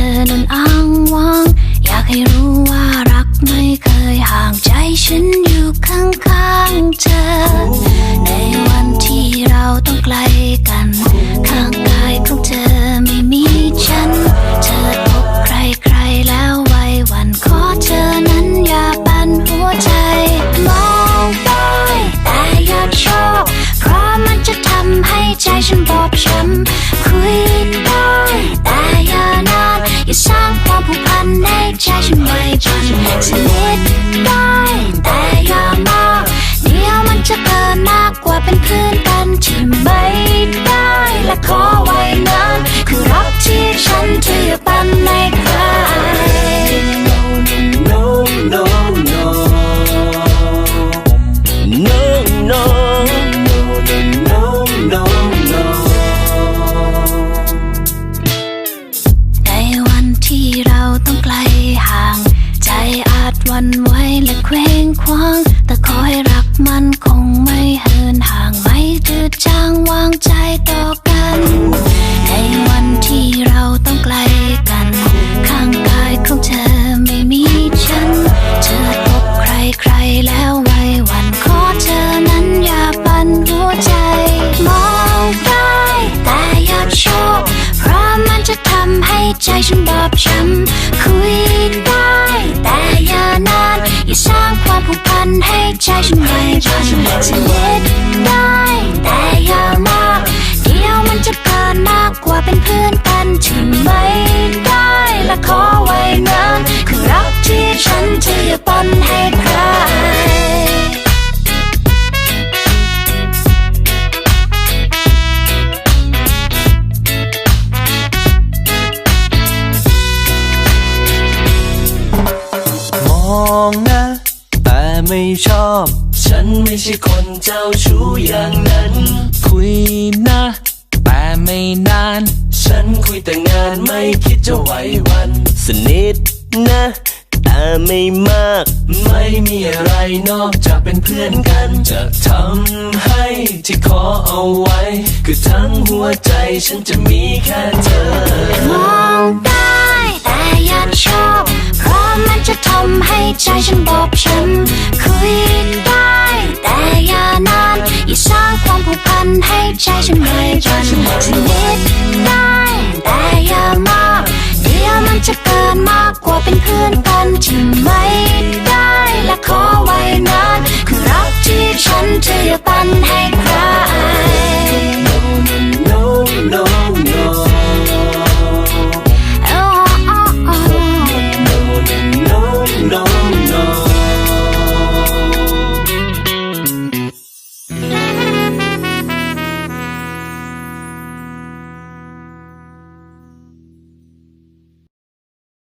ธอนั้นอ้างว้าง อยากให้รู้ว่ารักไม่เคยห่างใจฉันอยู่ข้างๆเธอ ในวันที่เราต้องไกลกัน ฉันไว้ปันสนิทได้แต่อย่ามากเดี๋ยวมันจะเกินมากกว่าเป็นเพื่อนกันที่ไม่ได้และขอไว้นานคือรักที่ฉัน วันไหวและเคว้งคว้าง ฝันให้ใจฉันไหปจะเล็ด ชอบ ฉันไม่ใช่คนเจ้าชู้อย่างนั้น คุยนะ แต่ไม่นาน ฉันคุยแต่งานไม่คิดจะไหว้วัน สนิทนะ แต่ไม่มาก ไม่มีอะไรนอกจากเป็นเพื่อนกัน จะทำให้ที่ขอเอาไว้ คือทั้งหัวใจฉันจะมีแค่เธอ มองได้แต่อย่าชอบ เพราะมันจะทำให้ใจฉันบอบช้ำ ให้ใจฉันไม่ปันสนิทได้แต่อย่ามากเดี๋ยวมันจะเกินมากกว่าเป็นเพื่อนกันที่ไม่ได้และขอไว้นานคือรักที่ฉันจะอย่าปันให้